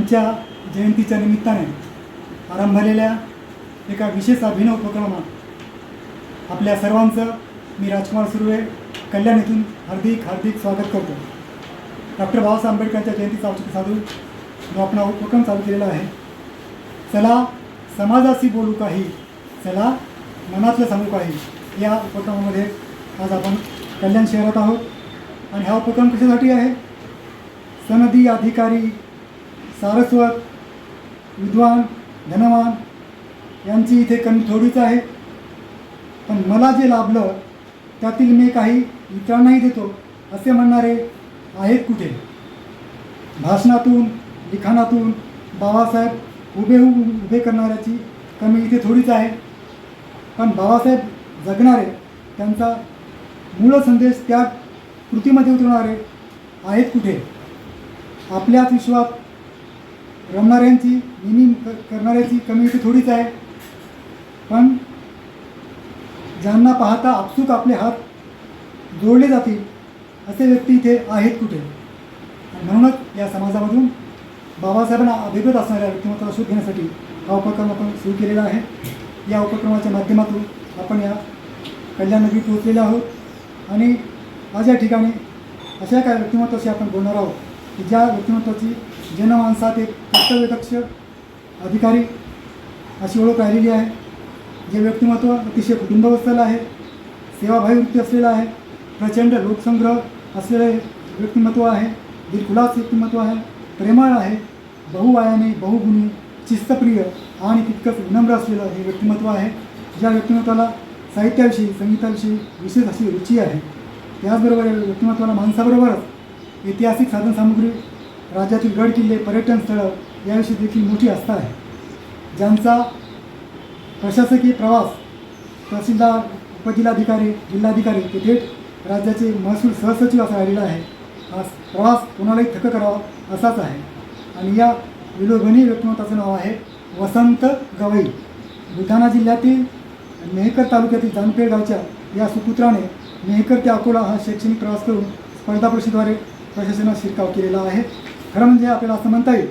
यांच्या जयंतीच्या निमित्ताने आरंभ झालेल्या एका विशेष अभिनव उपक्रमात आपल्या सर्वांचं मी राजकुमार सुर्वे कल्याण येथून हार्दिक हार्दिक स्वागत करतो. डॉक्टर बाबासाहेब आंबेडकरांच्या जयंतीचा औचित्य साधून जो आपण उपक्रम चालू केलेला आहे चला समाजाशी बोलू काही चला मनातलं सांगू काही या उपक्रमामध्ये आज आपण कल्याण शहरात आहोत. आणि हा उपक्रम कशासाठी आहे? सनदी अधिकारी सारस्वत विद्वान धनवान यांची इथे कमी थोडीच आहे. पण मला जे लाभलं त्यातील मी काही इतरांनाही देतो असे म्हणणारे आहेत कुठे? भाषणातून लिखाणातून बाबासाहेब उभे उभे करणाऱ्याची कमी इथे थोडीच आहे. पण बाबासाहेब जगणारे त्यांचा मूळ संदेश त्या कृतीमध्ये उतरवणारे आहेत कुठे? आपल्याच विश्वात रमणाऱ्यांची नेहमी क- करणाऱ्याची कम्युनिटी थोडीच आहे. पण ज्यांना पाहता आपसूक आपले हात जोडले जातील असे व्यक्ती इथे आहेत कुठे? म्हणूनच या समाजामधून बाबासाहेबांना अभिगत असणाऱ्या व्यक्तिमत्वाला शोध घेण्यासाठी हा उपक्रम आपण सुरू केलेला आहे. या उपक्रमाच्या माध्यमातून आपण या कल्याण नगरी पोहोचलेलो आहोत. आणि आज या ठिकाणी अशा काय व्यक्तिमत्वाशी आपण बोलणार आहोत की ज्या व्यक्तिमत्वाची जनमानसात एक कर्तव्यदक्ष अधिकारी अशी ओळख राहिलेली आहे. जे व्यक्तिमत्व अतिशय कुटुंबवस्थल आहे सेवाभावी वृत्ती असलेलं आहे प्रचंड लोकसंग्रह असलेले व्यक्तिमत्व आहे दिलखुलास व्यक्तिमत्व आहे प्रेमळ आहे बहुवायाने बहुगुणी शिस्तप्रिय आणि तितकंच विनम्र असलेलं हे व्यक्तिमत्व आहे. ज्या व्यक्तिमत्वाला साहित्याविषयी संगीताविषयी विशेष अशी रुची आहे त्याचबरोबर या व्यक्तिमत्वाला माणसाबरोबरच ऐतिहासिक साधनसामुग्री राज्यातील गड किल्ले पर्यटन स्थळं याविषयी देखील मोठी आस्था आहे. ज्यांचा प्रशासकीय प्रवास तहसीलदार उपजिल्हाधिकारी जिल्हाधिकारी ते थेट राज्याचे महसूल सहसचिव असा राहिलेला आहे. हा प्रवास कोणालाही थक करावा असाच आहे. आणि या विलोभनीय व्यक्तिमत्वाचं नाव आहे वसंत गवई. बुलढाणा जिल्ह्यातील मेहकर तालुक्यातील जानपेड गावच्या या सुपुत्राने मेहकर ते अकोला हा शैक्षणिक प्रवास करून स्पर्धा परीक्षेद्वारे प्रशासनात शिरकाव केलेला आहे. खरं म्हणजे आपल्याला असं म्हणता येईल.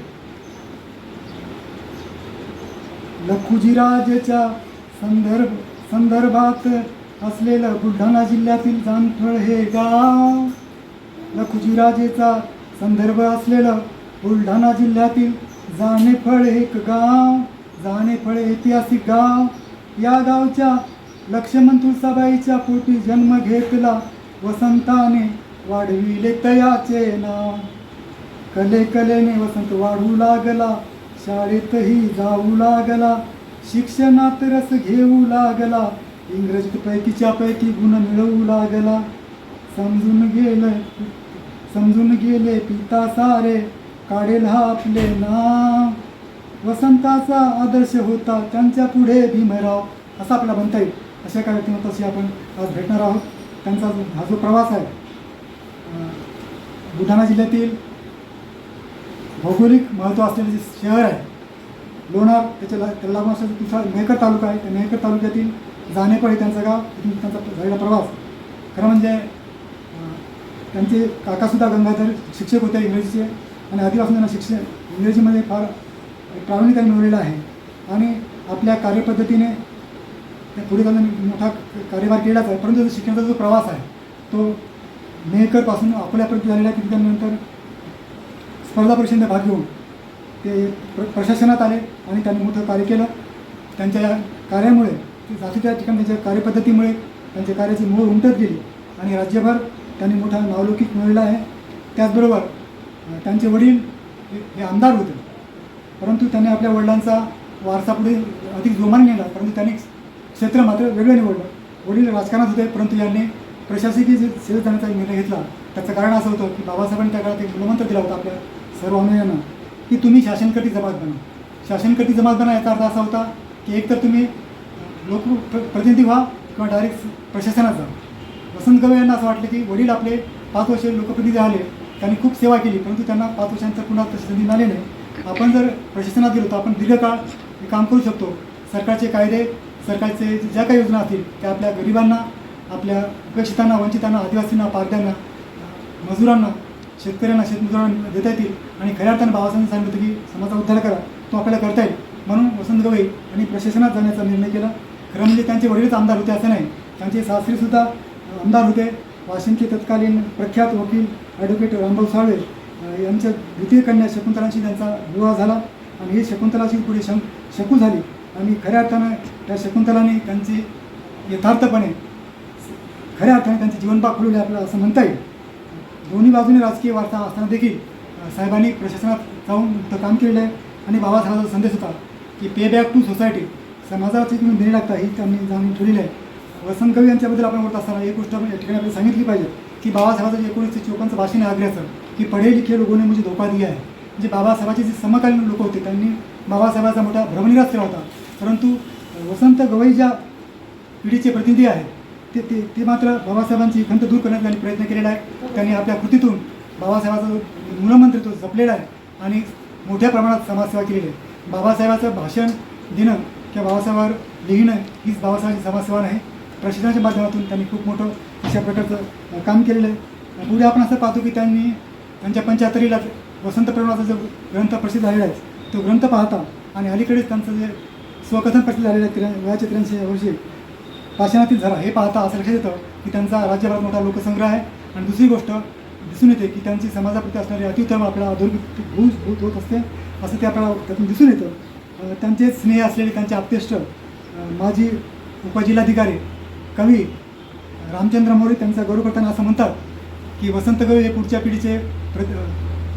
लखुजीराजेच्या संदर्भ संदर्भात असलेलं बुलढाणा जिल्ह्यातील जानफळ हे गाव लखुजीराजेचा संदर्भ असलेलं बुलढाणा जिल्ह्यातील जाणेफळ एक गाव जाणेफळ ऐतिहासिक गाव. या गावच्या लक्ष्मण तुळसाबाईच्या पोटी जन्म घेतला वसंताने वाढविले तयाचे नाव. कले कलेने वसंत वाढू लागला शाळेतही जाऊ लागला शिक्षणात रस घेऊ लागला इंग्रजीत पैकीच्या पैकी गुण मिळवू लागला. समजून गेलं समजून गेले पिता सारे काढेल हा आपले नाव. वसंताचा आदर्श होता त्यांच्या पुढे भीमराव असं आपल्याला म्हणता येईल. अशा काही व्यक्तिमत्वाशी आपण आज भेटणार आहोत. त्यांचा जो हा जो प्रवास आहे बुलढाणा जिल्ह्यातील भौगोलिक महत्त्व असलेले जे शहर आहे लोणार त्याच्या त्याला लागून असलेला दुसरा मेहकर तालुका आहे त्या मेहकर तालुक्यातील जाणेपळ हे त्यांचं गाव तिथून त्यांचा झालेला प्रवास. खरं म्हणजे त्यांचे काकासुद्धा गंगाधर शिक्षक होते इंग्रजीचे आणि आधीपासून त्यांना शिक्षण इंग्रजीमध्ये फार प्रावीण्य त्यांनी मिळवलेलं आहे. आणि आपल्या कार्यपद्धतीने त्या पुढे त्यांना मोठा कार्यभार केलाच आहे. परंतु शिक्षणाचा जो प्रवास आहे तो मेहकरपासून अकोल्यापर्यंत झालेला आहे. तिथे त्यानंतर स्पर्धा परीक्षेमध्ये भाग घेऊन ते प्र प्रशासनात आले आणि त्यांनी मोठं कार्य केलं. त्यांच्या या कार्यामुळे जातीच्या ठिकाणी त्यांच्या कार्यपद्धतीमुळे त्यांच्या कार्याची मूळ उमटत गेली आणि राज्यभर त्यांनी मोठा नावलौकिक मिळवलेला आहे. त्याचबरोबर त्यांचे वडील हे हे आमदार होते. परंतु त्यांनी आपल्या वडिलांचा वारसा पुढे अधिक जोमाने नेला परंतु त्यांनी क्षेत्र मात्र वेगळं निवडलं. वडील राजकारणात होते परंतु यांनी प्रशासकीय जे सेवेत जाण्याचा निर्णय घेतला. त्याचं कारण असं होतं की बाबासाहेबांनी त्या काळात एक मूलमंत्र दिला होता आपल्या सर्व अनुयायांना की तुम्ही शासनकटी जमात बना. शासनकटी जमात बना याचा अर्थ असा होता की एकतर तुम्ही लोक प्रतिनिधी व्हा किंवा डायरेक्ट प्रशासनात जा. वसंत गवे यांना असं वाटलं की वडील आपले पाच वर्ष लोकप्रतिनिधी आले त्यांनी खूप सेवा केली परंतु त्यांना पाच वर्षांतर पुन्हा तशी संधी मिळाली नाही. आपण जर प्रशासनात गेलो तर आपण दीर्घकाळ हे काम करू शकतो. सरकारचे कायदे सरकारचे ज्या काही योजना असतील त्या आपल्या गरिबांना आपल्या उपेक्षितांना वंचितांना आदिवासींना पारध्यांना मजुरांना शेतकऱ्यांना शेतमजुरांना देता येतील आणि खऱ्या अर्थानं बाबासाहेबांनी सांगितलं की समाजाचा उद्धार करा तो आपल्याला करता येईल. म्हणून वसंत गवई आणि प्रशासनात जाण्याचा निर्णय केला. खरं म्हणजे त्यांचे वडीलच आमदार होते असं नाही त्यांचे सासरीसुद्धा आमदार होते. वाशिमचे तत्कालीन प्रख्यात वकील ॲडव्होकेट रामभाऊ साळवे यांच्या द्वितीय कन्या शकुंतलांशी त्यांचा विवाह झाला आणि ही शकुंतलाशी पुढे शं शकू झाली. आणि खऱ्या अर्थानं त्या शकुंतलाने त्यांची यथार्थपणे खऱ्या अर्थाने त्यांचे जीवनपाक खुलवले आपल्याला असं म्हणता येईल. दोन्ही बाजूने राजकीय वार्ता असताना देखील साहेबांनी प्रशासनात जाऊन काम केलेलं आहे. आणि बाबासाहेबांचा संदेश होता की पे बॅक टू सोसायटी समाजाची तुम्ही देणे लागता ही त्यांनी जाणून ठेवलेली आहे. वसंत कवी यांच्याबद्दल आपण बोलत असताना एक गोष्ट आपण या ठिकाणी आपल्याला सांगितली पाहिजे की बाबासाहेबांचं एकोणीसशे चोपन्नचं भाषण आहे आग्र्याचं की पढे लिखे लोगों म्हणजे मुझे धोका दिया आहे. म्हणजे बाबासाहेबाचे जे समकालीन लोक होते त्यांनी बाबासाहेबांचा मोठा भ्रमनिराश केला होता. परंतु वसंत गवई ज्या पिढीचे प्रतिनिधी आहेत ते ते ते मात्र बाबासाहेबांची खंत दूर करण्याचा प्रयत्न केलेला आहे. त्यांनी आपल्या कृतीतून बाबासाहेबाचं तो जपलेला आहे आणि मोठ्या प्रमाणात समाजसेवा केलेली आहे. बाबासाहेबाचं भाषण देणं किंवा बाबासाहेबावर लिहिणं हीच बाबासाहेबांची समाजसेवा नाही. प्रशिक्षणाच्या माध्यमातून त्यांनी खूप मोठं अशा प्रकारचं काम केलेलं आहे. पुढे आपण असं पाहतो की त्यांनी त्यांच्या पंच्याहत्तरीला वसंत प्रेमाचा जो ग्रंथ प्रसिद्ध झालेला आहे तो ग्रंथ पाहता आणि अलीकडेच त्यांचं जे स्वकथन प्रसिद्ध झालेलं आहे त्र्या वयाच्या त्र्याऐंशी वर्षी पाषाणातील झाला हे पाहता असं लक्षात येतं की त्यांचा राज्यभरात मोठा लोकसंग्रह आहे. आणि दुसरी गोष्ट दिसून येते की त्यांची समाजाप्रती असणारी अतिउत्तम आपल्याला अधोगत भूज भूत होत असते असं ते आपल्याला त्यातून दिसून येतं. त्यांचे स्नेह असलेले त्यांचे आप्तेष्ट माजी उपजिल्हाधिकारी कवी रामचंद्र मोरे त्यांचा गौरव करताना असं म्हणतात की वसंत कवी हे पुढच्या पिढीचे प्र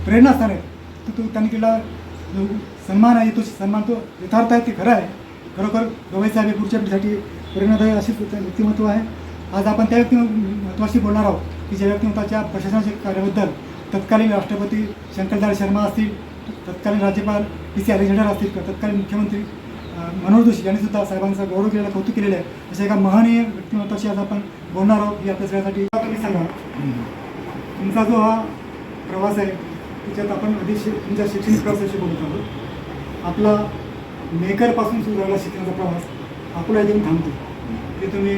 प्रेरणास्थान आहेत. तर तो त्यांनी केला जो सन्मान आहे तो सन्मान तो यथार्थ आहे ते खरं आहे. खरोखर गवई साहेब हे पुढच्या पिढीसाठी प्रेरणादायी असे व्यक्तिमत्व आहे. आज आपण त्या व्यक्तिमत्वाशी बोलणार आहोत की ज्या व्यक्तिमत्वाच्या प्रशासनाच्या कार्याबद्दल तत्कालीन राष्ट्रपती शंकरदयाळ शर्मा असतील तत्कालीन राज्यपाल पी सी अलेक्झांडर असतील किंवा तत्कालीन मुख्यमंत्री मनोहर जोशी यांनी सुद्धा साहेबांचा गौरव केलेला कौतुक केलेलं आहे. अशा एका महनीय व्यक्तिमत्वाशी आज आपण बोलणार आहोत ही आपल्या सगळ्यासाठी तुम्ही सांगा. तुमचा जो हा प्रवास आहे त्याच्यात आपण आधी शि तुमच्या शैक्षणिक प्रवासाशी बोलत आहोत. आपला मेकरपासून सुरू झाला शिक्षणाचा प्रवास अकोला येऊन थांबतो. ते तुम्ही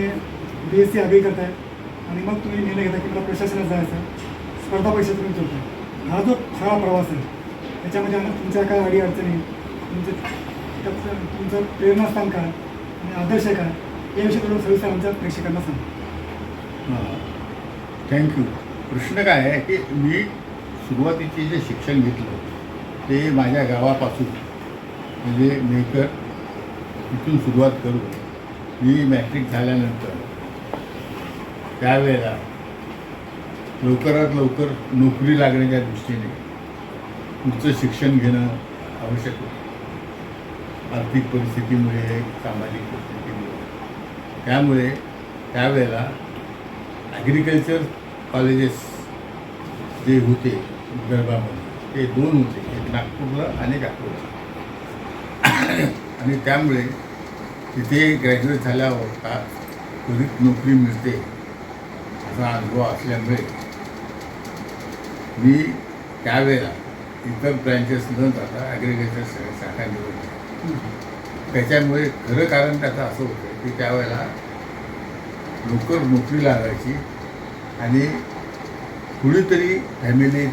बी एस सी अग्री करताय. आणि मग तुम्ही निर्णय घेता की मला प्रशासनात जायचं आहे. स्पर्धा परीक्षा तुम्ही करताय हा जो खरा प्रवास आहे त्याच्यामध्ये अनेक तुमच्या काय अडी अडचणी तुमचे त्याचं तुमचं प्रेरणास्थान काय? आणि आदर्श काय? याविषयी थोडं सविस्तर आमच्या प्रेक्षकांना सांग. थँक्यू प्रश्न काय आहे की मी सुरुवातीचे जे शिक्षण घेतलं ते माझ्या गावापासून. म्हणजे मेकर इथून सुरुवात करू. मी मॅट्रिक झाल्यानंतर त्यावेळेला लवकरात लवकर नोकरी लागण्याच्या दृष्टीने पुढचं शिक्षण घेणं आवश्यक होतं. आर्थिक परिस्थितीमुळे सामाजिक परिस्थितीमुळे. त्यामुळे त्यावेळेला ॲग्रिकल्चर कॉलेजेस जे होते विदर्भामध्ये ते दोन होते. एक नागपूरला आणि एक अकोला. आणि त्यामुळे तिथे ग्रॅज्युएट झाल्यावर का त्वरित नोकरी मिळते असा अनुभव असल्यामुळे मी त्यावेळेला इतर ब्रँचेस न जाता ॲग्रिकल्चर शाखा निवडली. त्याच्यामुळे खरं कारण त्याचं असं होतं की त्यावेळेला लवकर नोकरी लागायची आणि कुणीतरी फॅमिली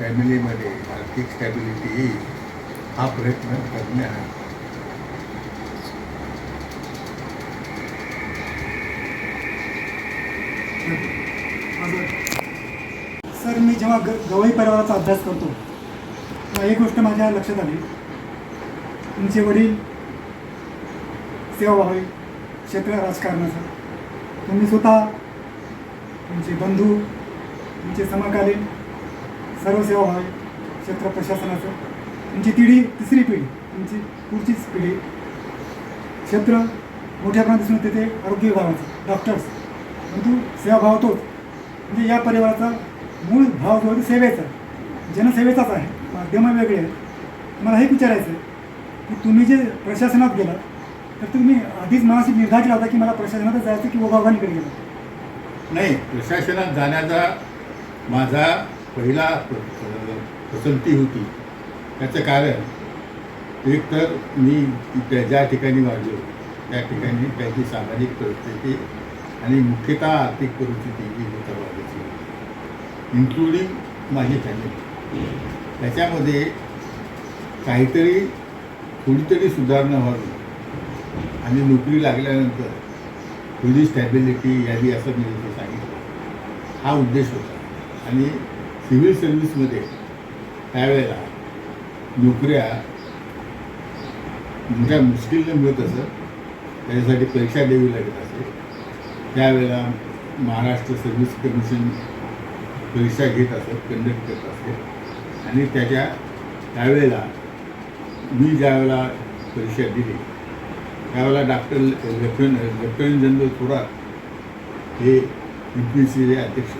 फॅमिलीमध्ये आर्थिक स्टॅबिलिटी येईल हा प्रयत्न करणे आहे सर मी जेव्हा ग गवई परिवाराचा अभ्यास करतो तेव्हा एक गोष्ट माझ्या लक्षात आली. तुमचे वडील सेवा व्हावी क्षेत्र राजकारणाचं. तुम्ही स्वतः तुमचे बंधू तुमचे समकालीन सर्व सेवा व्हावी क्षेत्र प्रशासनाचं. तुमची पिढी तिसरी पिढी तुमची पुढचीच पिढी. क्षेत्र मोठ्या प्रमाणात दिसून येते ते आरोग्य विभागाचं डॉक्टर्स परंतु सेवाभाव तोच म्हणजे या परिवाराचा मूळ भाव जो आहे सेवेचा आहे. जनसेवेचाच आहे. माध्यमं वेगळे आहेत. मला हे विचारायचं आहे की तुम्ही जे प्रशासनात गेला तर तुम्ही आधीच मनाशी निर्धार केला होता की मला प्रशासनातच जायचं की ओघावघानीकडे गेलं? नाही प्रशासनात जाण्याचा माझा पहिला पसंती होती. त्याचं कारण एक तर मी त्या ज्या ठिकाणी वाढलो त्या ठिकाणी त्याची सामाजिक परिस्थिती आणि मुख्यतः आर्थिक परिस्थिती ही होता वाढायची इन्क्लुडिंग माझी फॅमिली त्याच्यामध्ये काहीतरी थोडीतरी सुधारणा व्हावी. आणि नोकरी लागल्यानंतर थोडी स्टॅबिलिटी यावी असं मी इथे सांगितलं. हा उद्देश होता. आणि सिव्हिल सर्व्हिसमध्ये त्यावेळेला नोकऱ्या मोठ्या मुश्किलने मिळत असत. त्याच्यासाठी परीक्षा द्यावी लागत असे. त्यावेळेला महाराष्ट्र सर्व्हिस कमिशन परीक्षा घेत असत कंडक्ट करत असत आणि त्याच्या त्यावेळेला मी ज्यावेळेला परीक्षा दिली त्यावेळेला doctor lieutenant lieutenant general Thorat हे यू पी सीचे अध्यक्ष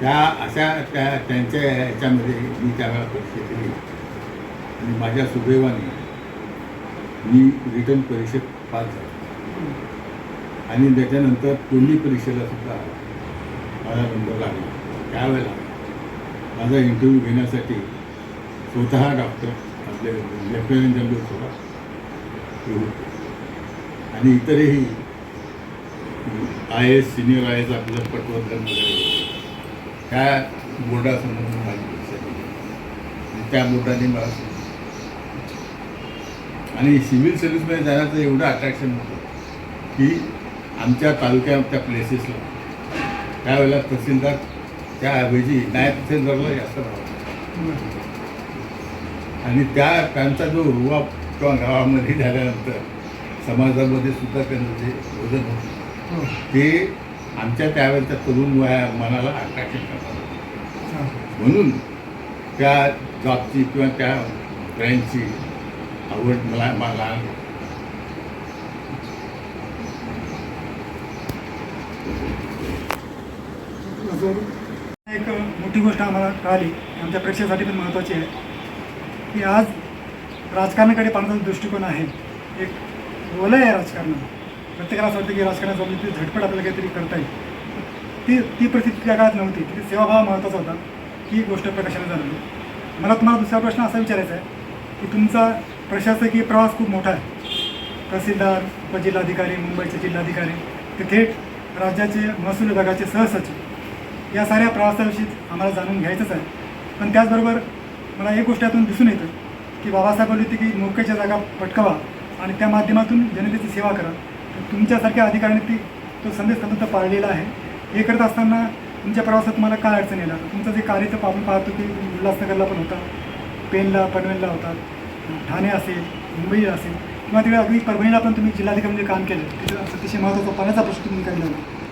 त्या अशा त्या त्यांच्या ह्याच्यामध्ये मी त्यावेळेला परीक्षा दिली. आणि माझ्या सुदैवाने मी रिटर्न परीक्षेत पास झालो. आणि त्याच्यानंतर तोंडी परीक्षेला सुद्धा माझा नंबर लागला त्यावेळेला माझा इंटरव्ह्यू घेण्यासाठी स्वतः डॉक्टर आपले लेफ्टनंट जनरल थोरात होते आणि इतरही I S senior I S आपलं पटवर्धन वगैरे त्या बोर्डासंबंधी माझी परीक्षा आणि त्या बोर्डाने मला आणि सिव्हिल सर्व्हिसमध्ये जाण्याचं एवढं अट्रॅक्शन होतं की आमच्या तालुक्याच्या प्लेसेसला त्यावेळेला तहसीलदार त्याऐवजी नायब तहसीलदारला जास्त भाव आणि त्या त्यांचा जो रुवा किंवा गावामध्ये झाल्यानंतर समाजामध्ये सुद्धा त्यांचं जे वजन होतं ते आमच्या त्यावेळेच्या तरुण वया मनाला आकर्षित करतात. म्हणून त्या जॉबची किंवा त्या ब्रँडची आवड मला मला जोडू एक मोठी गोष्ट आम्हाला कळाली आमच्या प्रेक्षकासाठी पण महत्त्वाची आहे की आज राजकारणाकडे पाहण्याचा दृष्टिकोन आहे. एक वलय आहे राजकारणात प्रत्येकाला असं वाटतं की राजकारणात ती झटपट आपल्याला काहीतरी करता येईल. ती ती परिस्थिती त्या काळात नव्हती. तिथे सेवाभाव महत्त्वाचा होता ही गोष्ट प्रकाशाने झालेली मला तुम्हाला दुसरा प्रश्न असा विचारायचा आहे की तुमचा प्रशासकीय प्रवास खूप मोठा आहे. तहसीलदार उपजिल्हाधिकारी मुंबईचे जिल्हाधिकारी ते थेट राज्याचे महसूल विभागाचे सहसचिव या साऱ्या प्रवासाविषयी आम्हाला जाणून घ्यायचंच आहे. पण त्याचबरोबर मला एक गोष्ट यातून दिसून येतं की बाबासाहेब बोलले होते की नोकरीच्या जागा पटकावा आणि त्या माध्यमातून जनतेची सेवा करा. तर तुमच्यासारख्या अधिकाऱ्यांनी ती तो संदेश तंत्र पाळलेला आहे. हे करत असताना तुमच्या प्रवासात तुम्हाला काय अडचण येणार तुमचं जे कार्य तर आपण पाहतो की उल्हासनगरला पण होता पेनला पनवेलला होता ठाणे असेल मुंबई असेल किंवा तिकडे अगदी परभणीला पण तुम्ही जिल्हाधिकारी म्हणजे काम केलं तिथं अतिशय महत्त्वाचा पाण्याचा प्रश्न तुम्ही काढला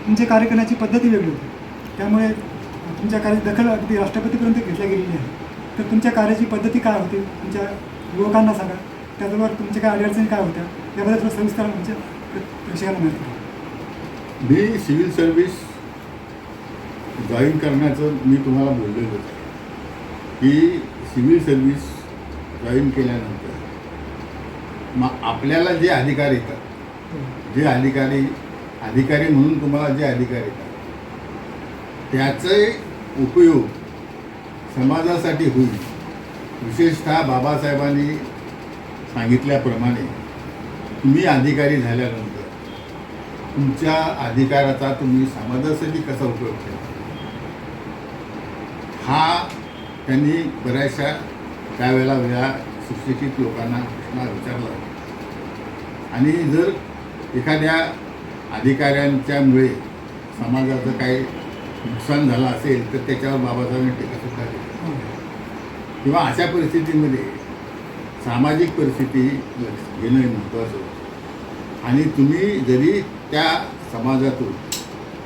तुमचे कार्य करण्याची पद्धती वेगळी होती. त्यामुळे तुमच्या कार्याची दखल अगदी राष्ट्रपतीपर्यंत घेतल्या गेलेली आहे. तर तुमच्या कार्याची पद्धती काय होती? तुमच्या युवकांना सांगा. त्याचबरोबर तुमच्या काय अडचणी काय होत्या? याबद्दल सविस्तर म्हणजे प्रेक्षकांना माहिती मी सिव्हिल सर्व्हिस जॉईन करण्याचं मी तुम्हाला बोललेलो होतं की सिव्हिल सर्व्हिस जॉईन केल्यानंतर मग आपल्याला जे अधिकार येतात जे अधिकारी अधिकारी म्हणून तुम्हाला जे अधिकार येतात त्याचे उपयोग समाजासाठी होईल. विशेषतः बाबासाहेबांनी सांगितल्याप्रमाणे तुम्ही अधिकारी झाल्यानंतर तुमच्या अधिकाराचा तुम्ही समाजासाठी कसा उपयोग केला? हा त्यांनी बऱ्याचशा त्यावेळेला वेळा सुशिक्षित लोकांना प्रश्न विचारला. आणि जर एखाद्या अधिकाऱ्यांच्यामुळे समाजाचं काही नुकसान झालं असेल तर त्याच्यावर बाबासाहेबांनी टीकासुद्धा केली. किंवा अशा परिस्थितीमध्ये सामाजिक परिस्थिती घेणं हे महत्त्वाचं होतं. आणि तुम्ही जरी त्या समाजातून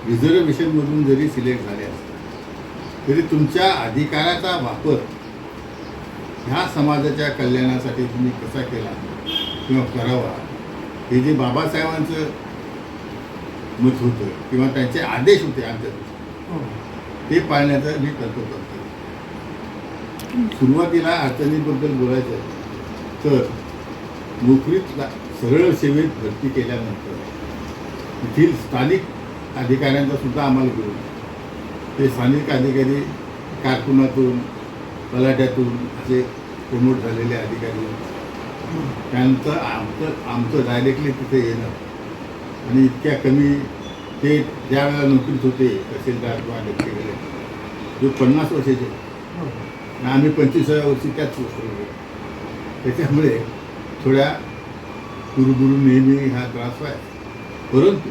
रिझर्वेशनमधून जरी सिलेक्ट झाले असतात तरी तुमच्या अधिकाराचा वापर ह्या समाजाच्या कल्याणासाठी तुम्ही कसा केला? किंवा करावा? हे जे बाबासाहेबांचं मत होतं किंवा त्यांचे आदेश होते आमच्या ते पाळण्याचा मी करतो करतो सुरुवातीला अडचणीबद्दल बोलायचं तर नोकरीत सरळ सेवेत भरती केल्यानंतर येथील स्थानिक अधिकाऱ्यांचा सुद्धा आम्हाला घेऊन ते स्थानिक अधिकारी कारकुनातून तलाट्यातून असे प्रमोट झालेले अधिकारी. त्यांचं आमचं आमचं डायरेक्टली तिथे येणं आणि इतक्या कमी ते ज्या वेळेला नोकरीत होते तहसीलदार किंवा अध्यक्ष कलेक्टर जो पन्नास वर्षाचे आणि आम्ही पंचवीसाव्या वर्षी त्याच गोष्टी त्याच्यामुळे थोड्या कुरबुरून नेहमी हा त्रास व्हायचा. परंतु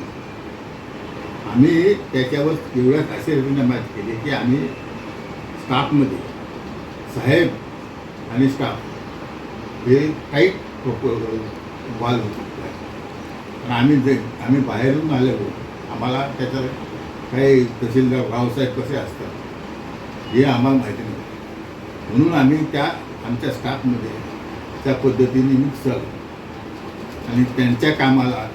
आम्ही त्याच्यावर एवढ्या खासियतीने मात केली की आम्ही स्टाफमध्ये साहेब आणि स्टाफ हे टाईट वाल होते पण आम्ही जे आम्ही बाहेरून आलेलो आम्हाला त्याचं काही तहसीलदार रावसाहेब कसे असतात हे आम्हाला माहिती नव्हतं म्हणून आम्ही त्या आमच्या स्टाफमध्ये त्या पद्धतीने मिक्स झालो. आणि त्यांच्या कामाला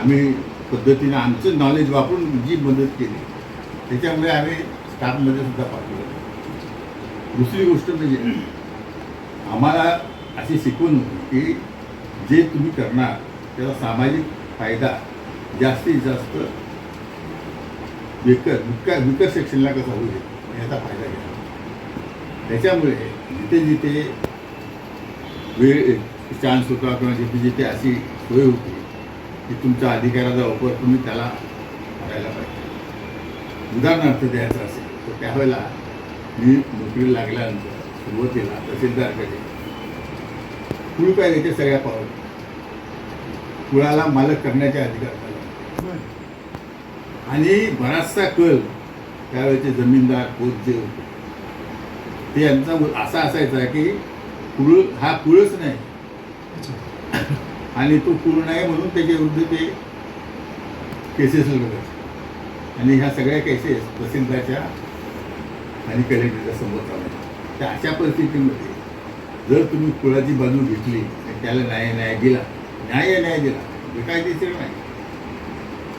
आम्ही पद्धतीने आमचं नॉलेज वापरून जी मदत केली त्याच्यामुळे आम्ही स्टाफमध्ये सुद्धा पाठवलं. दुसरी गोष्ट म्हणजे आम्हाला अशी शिकवण होती की जे तुम्ही करणार त्याचा सामाजिक फायदा जास्तीत जास्त विकत विका विकत सेक्शनला कसा होईल याचा फायदा घ्या. त्याच्यामुळे जिथे जिथे वेळ चान्स होता किंवा जिथे जिथे अशी सोय होती की तुमच्या अधिकाराचा वापर तुम्ही त्याला करायला पाहिजे. उदाहरणार्थ द्यायचं असेल तर त्यावेळेला मी नोकरी लागल्यानंतर सुरुवातीला तहसीलदारकडे कुळ कायद्याच्या सगळ्या पावलं कुळाला मालक करण्याचे अधिकार आणि बराचसा कल त्यावेळेचे जमीनदार पोत जे होते ते यांचा असा असायचा की कुळ हा कुळच नाही. आणि तो कुळ नाही म्हणून त्याच्या विरुद्ध ते केसेस लढवायचे आणि ह्या सगळ्या केसेस तहसीलदारच्या आणि कलेक्टरच्या समोर चालवायच्या त्या अशा परिस्थितीमध्ये जर तुम्ही कुळाची बाजू घेतली आणि त्याला न्याय न्याय दिला न्याय न्याय दिला बेकायदेशीर नाही.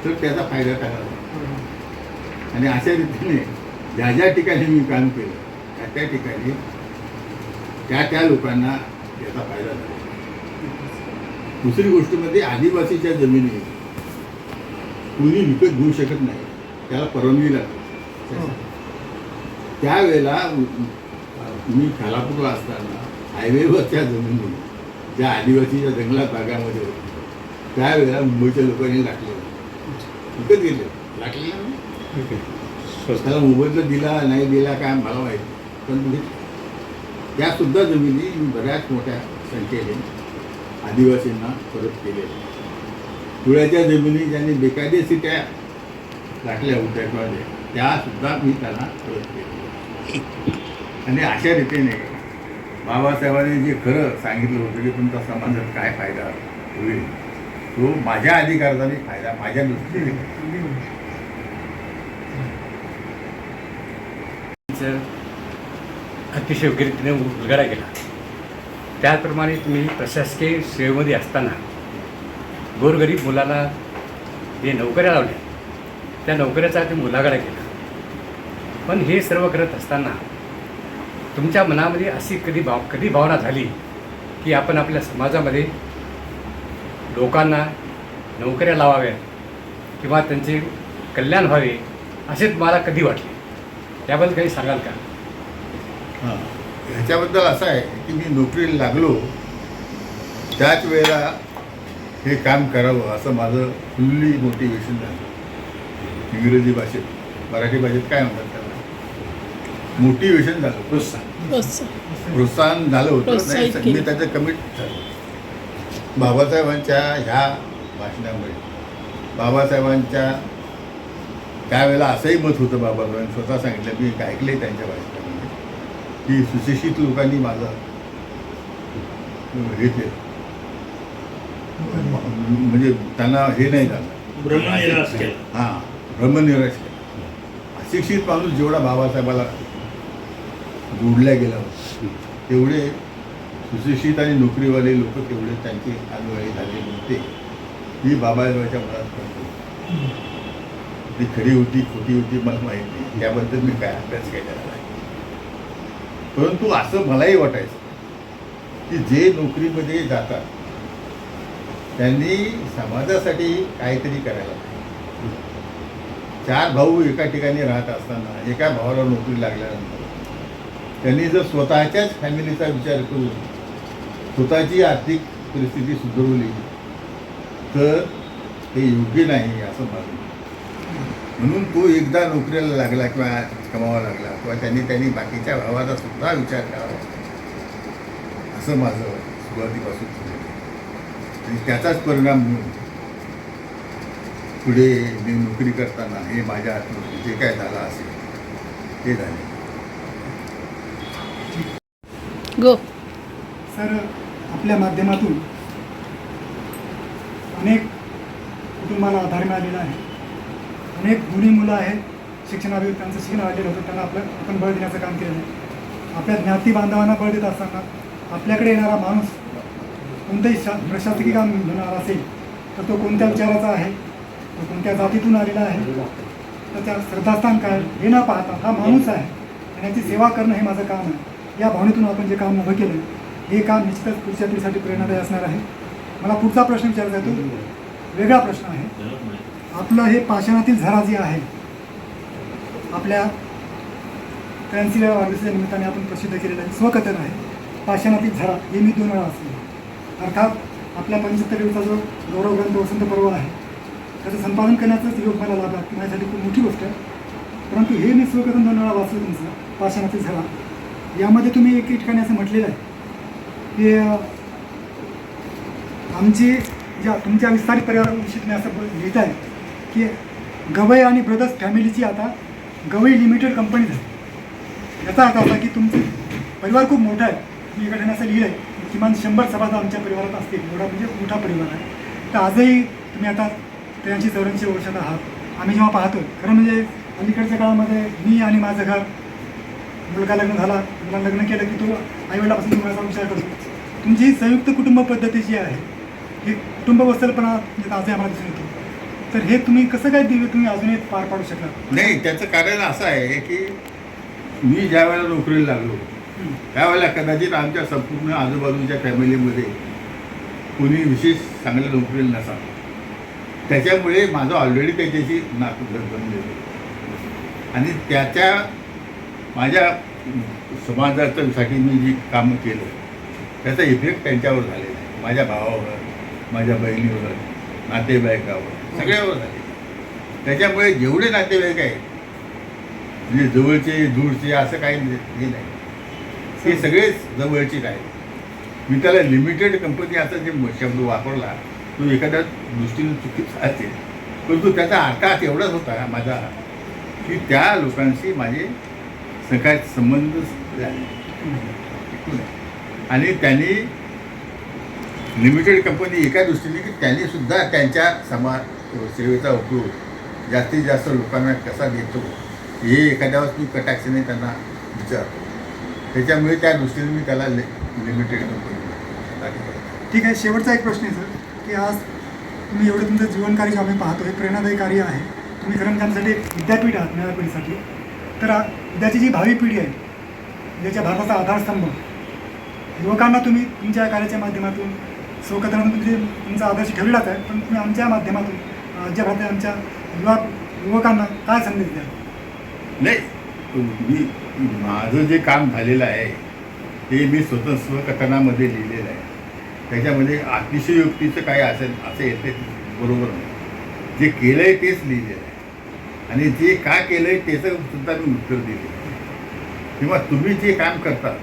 तर त्याचा फायदा त्याला आणि अशा रीतीने ज्या ज्या ठिकाणी मी काम केलं त्या त्या ठिकाणी त्या त्या लोकांना याचा फायदा झाला. दुसरी गोष्ट म्हणजे आदिवासीच्या जमिनी कुणी विकत घेऊ शकत नाही त्याला परवानगी हो. लागते त्यावेळेला मी खालापूरला असताना हायवेवरच्या जमिनी ज्या आदिवासीच्या जंगलात भागामध्ये होत्या त्यावेळेला मुंबईच्या लोकांनी लागले विकत घेतले ना त्याला मोबदला दिला नाही दिला काय मला माहिती. पण म्हणजे त्या सुद्धा जमिनी मी बऱ्याच मोठ्या संख्येने आदिवासींना परत केलेल्या पुण्याच्या जमिनी ज्यांनी बेकायदेशीर त्या राखल्या होत्या किंवा जे, त्या सुद्धा मी त्यांना परत केल्या आणि अशा रीतीने बाबासाहेबांनी जे खरं सांगितलं होतं की तुमचा समाजात काय फायदा होईल तो माझ्या अधिकाराचा फायदा माझ्या दृष्टीने. त्याचं अतिशय योग्यरीतीने उलगडा केला. त्याचप्रमाणे तुम्ही प्रशासकीय सेवेमध्ये असताना गोरगरीब मुलाला जे नोकऱ्या लावल्या त्या नोकऱ्याचा तुम्ही मुलागडा केला पण हे सर्व करत असताना तुमच्या मनामध्ये अशी कधी भाव कधी भावना झाली की आपण आपल्या समाजामध्ये लोकांना नोकऱ्या लावाव्यात किंवा त्यांचे कल्याण व्हावे असे तुम्हाला कधी वाटले? त्याबद्दल काही सांगाल का? हां. ह्याच्याबद्दल असं आहे की मी नोकरीला लागलो त्याच वेळेला हे काम करावं असं माझं फुल्ली मोटिवेशन झालं. इंग्रजी भाषेत मराठी भाषेत काय म्हणतात त्याला? मोटिवेशन झालं प्रोत्साहन. प्रोत्साहन. झालं होतं नाही. मी त्याचं कमिट झालो. बाबासाहेबांच्या ह्या भाषणामुळे बाबासाहेबांच्या त्यावेळेला असंही मत होतं बाबासाहेबांनी स्वतः सांगितलं मी ऐकले त्यांच्या भाषणामध्ये की सुशिक्षित लोकांनी माझं हे केलं. म्हणजे त्यांना हे नाही झालं. हां ब्रह्मनिराश केला. अशिक्षित माणूस जेवढा बाबासाहेबाला जोडल्या गेला तेवढे सुशिक्षित आणि नोकरीवाले लोक तेवढे त्यांचे अनुयायी झाले नव्हते. ही बाबासाहेबाच्या मनात पडली. ती खरी होती खोटी होती मला माहीत नाही. त्याबद्दल मी काय अभ्यास केलेला नाही. परंतु असं मलाही वाटायचं की जे नोकरीमध्ये जातात त्यांनी समाजासाठी काहीतरी करायला चार भाऊ एका ठिकाणी राहत असताना एका भावाला नोकरी लागल्यानंतर त्यांनी जर स्वतःच्याच फॅमिलीचा विचार करून स्वतःची आर्थिक परिस्थिती सुधारवली तर हे योग्य नाही असं माझं म्हणून तो एकदा नोकरीला लागला किंवा कमावा लागला किंवा त्यांनी त्यांनी बाकीच्या भावाचा सुद्धा विचार करावा. असं माझं सुरुवातीपासून. आणि त्याचाच परिणाम म्हणून पुढे मी नोकरी करताना हे माझ्या हातून जे काय झालं असेल ते झाले. गो. सर आपल्या माध्यमातून अनेक कुटुंबाला आधार मिळालेला आहे. अनेक गुणी मुलं आहेत शिक्षणाभिमुख त्यांचं शिक्षण आलेलं होतं त्यांना आपलं आपण बळ देण्याचं काम केलेलं आहे. आपल्या ज्ञाती बांधवांना बळ देत असताना आपल्याकडे येणारा माणूस कोणतंही शा प्रशासकीय काम घेणार असेल तर तो कोणत्या विचाराचा आहे? तो कोणत्या जातीतून आलेला आहे? तर त्या श्रद्धास्थान काय? हे न पाहता हा माणूस आहे आणि याची सेवा करणं हे माझं काम आहे. या भावनेतून आपण जे काम उभं केलं हे काम निश्चितच पुढच्या पिढीसाठी प्रेरणादायी असणार आहे. मला पुढचा प्रश्न विचारायचा आहे तो वेगळा प्रश्न आहे. आपलं हे पाषाणातील झरा जे आहे आपल्या कॅन्सिलर वाढदिवसाच्या निमित्ताने आपण प्रसिद्ध केलेलं आहे. स्वकथन आहे. पाषाणातील झरा हे मी दोन वेळा असले अर्थात आपल्या पंचसत्तर दिवसाचा जो गौरव ग्रंथ वसंत पर्व आहे त्याचं संपादन करण्याचाच योग मला लाभला माझ्यासाठी खूप मोठी गोष्ट आहे. परंतु हे मी स्वकथन दोन वेळा वाचलं तुमचं पाषाणातील झरा. यामध्ये तुम्ही एक ठिकाणी असं म्हटलेलं आहे की आमची ज्या तुमच्या विस्तारित परिवाराविषयी तुम्ही असं लिहित आहे की गवई आणि ब्रदर्स फॅमिलीची आता गवई लिमिटेड कंपनी झाली. याचा अर्थ असा की तुमचं परिवार खूप मोठा आहे. मी इकडे असं लिहिलं आहे किमान शंभर सभासद आमच्या परिवारात असतील. एवढा म्हणजे मोठा परिवार आहे. तर आजही तुम्ही आता त्र्याऐंशी चौऱ्याऐंशी वर्षात आहात. आम्ही जेव्हा पाहतो खरं म्हणजे अलीकडच्या काळामध्ये मी आणि माझं घर मुलगा लग्न झाला मुला लग्न केलं की तो आईवडिलापासून मुलाचा विचार करतो. तुमची ही संयुक्त कुटुंब पद्धती जी आहे ही कुटुंब वसलपणा म्हणजे आजही आम्हाला दिसून येतो. तर हे तुम्ही कसं काय दिव्य तुम्ही अजूनही पार पाडू शकला नाही त्याचं कारण असं आहे की मी ज्या वेळेला नोकरीला लागलो त्यावेळेला कदाचित आमच्या संपूर्ण आजूबाजूच्या फॅमिलीमध्ये कोणी विशेष चांगल्या नोकरीला नसा त्याच्यामुळे माझं ऑलरेडी त्याच्याशी नातं बनलेलं आणि त्याच्या माझ्या समाजासाठी मी जी कामं केलं त्याचा इफेक्ट त्यांच्यावर झालेला आहे. माझ्या भावावर माझ्या बहिणीवर नातेवाईकावर. सगळ्यावर झाले त्याच्यामुळे जेवढे नातेवाईक आहेत म्हणजे जवळचे दूरचे असं काही हे नाही. ते सगळेच जवळचेच आहेत. मी त्याला लिमिटेड कंपनी असा जे शब्द वापरला तो एखाद्या दृष्टीने चुकीचा असेल. परंतु त्याचा अर्थ एवढाच होता माझा की त्या लोकांशी माझे सकाळ संबंध झाले. आणि त्यांनी लिमिटेड कंपनी एका दृष्टीने की त्यांनी सुद्धा त्यांच्या समाज सेवेचा उपयोग जास्तीत जास्त लोकांना कसा देतो हे एखाद्या वेळेस मी कटाक्षाने त्यांना विचारतो. त्याच्यामुळे त्या दृष्टीने मी त्याला लिमिटेड करतो ठीक आहे शेवटचा एक प्रश्न आहे सर की आज तुम्ही एवढं तुमचं जीवनकार्य आम्ही पाहतो हे प्रेरणादायी कार्य आहे. तुम्ही कर्मचाऱ्यांसाठी एक विद्यापीठ आहात नव्या पिढीसाठी. तर उद्याची जी भावी पिढी आहे ज्याच्या भारताचा आधारस्तंभ युवकांना तुम्ही तुमच्या कार्याच्या माध्यमातून स्वकथनातून तुम्ही तुमचा आदर्श ठेवलाच आहे पण तुम्ही आमच्या माध्यमातून राज्यभरातल्या आमच्या युवा युवकांना काय संदेश द्या नाही मी माझं जे काम झालेलं आहे ते मी स्वतः स्वकथनामध्ये लिहिलेलं आहे. त्याच्यामध्ये अतिशयोक्तीचं काय असेल असं येते बरोबर नाही. जे केलं आहे तेच लिहिलेलं आहे. आणि जे का केलं आहे त्याचं सुद्धा मी उत्तर दिले किंवा तुम्ही जे काम करता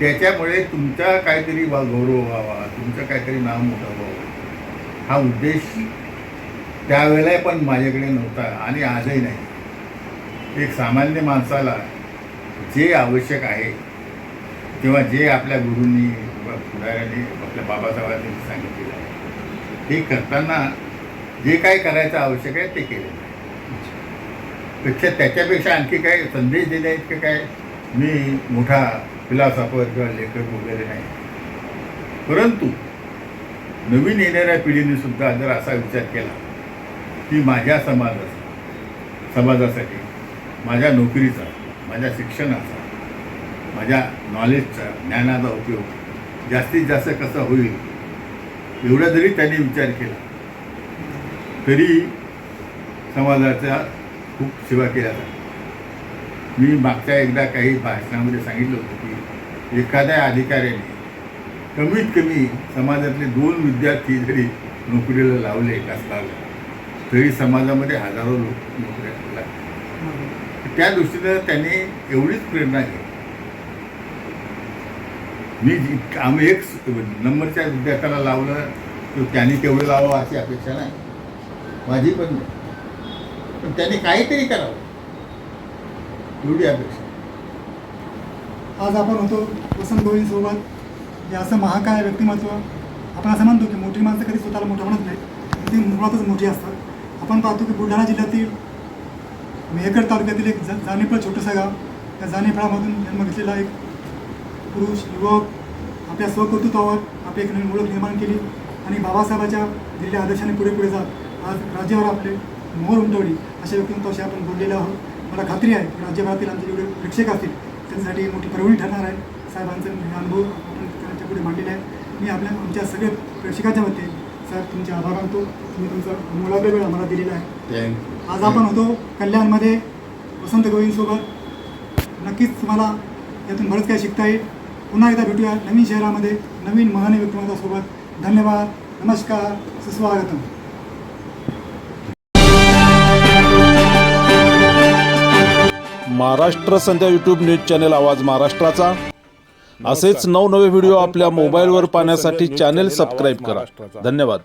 त्याच्यामुळे तुमचा काहीतरी वा गौरव व्हावा तुमचं काहीतरी नाव मोठं व्हावं हा उद्देश त्यावेळेला पण माझ्याकडे नव्हता आणि आजही नाही. एक सामान्य माणसाला जे आवश्यक आहे किंवा जे आपल्या गुरूंनी किंवा पुढाऱ्यांनी आपल्या बाबासाहेबांनी सांगितलेलं आहे ते करताना जे काय करायचं आवश्यक आहे ते केलेलं आहे पेक्षा त्याच्यापेक्षा आणखी काय संदेश दिले आहेत की काय? मी मोठा फिलॉसॉफर किंवा लेखक वगैरे नाही. परंतु नवीन येणाऱ्या पिढीने सुद्धा जर असा विचार केला ती माझ्या समाजाचा समाजासाठी माझ्या नोकरीचा माझ्या शिक्षणाचा माझ्या नॉलेजचा ज्ञानाचा उपयोग जास्तीत जास्त कसा होईल एवढा जरी त्यांनी विचार केला तरी समाजाचा खूप सेवा केल्या मी मागच्या एकदा काही भाषणामध्ये सांगितलं होतं की एखाद्या अधिकाऱ्याने कमीत कमी समाजातले दोन विद्यार्थी जरी नोकरीला लावले एकाच लावले तरी समाजामध्ये हजारो लोक नोकऱ्या लागतात त्या दृष्टीनं त्याने एवढीच प्रेरणा घेतली. मी जी- आम्ही एक नंबरच्या विद्यार्थ्याला लावलं तर त्याने तेवढं लावावं अशी अपेक्षा नाही. माझी पण नाही. पण त्याने काहीतरी करावं. एवढी अपेक्षा. आज आपण होतो वसंत गोविंदसोबत जे असं महाकाय व्यक्तिमत्व आपण असं म्हणतो की मोठी माणसं कधी स्वतःला मोठं म्हणत नाही ती मुळातच मोठी असतात. आपण पाहतो की बुलढाणा जिल्ह्यातील मेहकर तालुक्यातील एक जा जानेफळ छोटंसं गाव. त्या जानेफळामधून जन्म घेतलेला एक पुरुष युवक आपल्या स्वकर्तृत्वावर आपली एक नवीन ओळख निर्माण केली. आणि बाबासाहेबाच्या दिलेल्या आदर्शाने पुढे पुढे जात आज राज्यावर आपले मोहर उमटवली. अशा व्यक्तिमत्वाशी आपण बोललेलो आहोत. मला खात्री आहे की राज्यभरातील आमचे जेवढे प्रेक्षक असतील त्यांच्यासाठी मोठी प्रवणी ठरणार आहे. साहेबांचे अनुभव आपण त्यांच्या पुढे मांडलेले आहे मी आपल्या आमच्या सगळ्या प्रेक्षकाच्या वतीने साहेब तुमचे आभार मानतो तुम्ही तुमचा मुलाचा वेळ आम्हाला दिलेला आहे. थँक्यू आज आपण होतो कल्याणमध्ये वसंत गोविंदसोबत नक्कीच तुम्हाला यातून बरंच काही शिकता येईल. पुन्हा एकदा भेटूया नवीन शहरामध्ये नवीन महान व्यक्तिमत्वासोबत धन्यवाद. नमस्कार. सुस्वागतम. Maharashtra Sandhya YouTube news channel आवाज महाराष्ट्राचा. असेच नवनवे व्हिडिओ आपल्या मोबाईलवर पाहण्यासाठी चॅनेल सबस्क्राईब करा. धन्यवाद.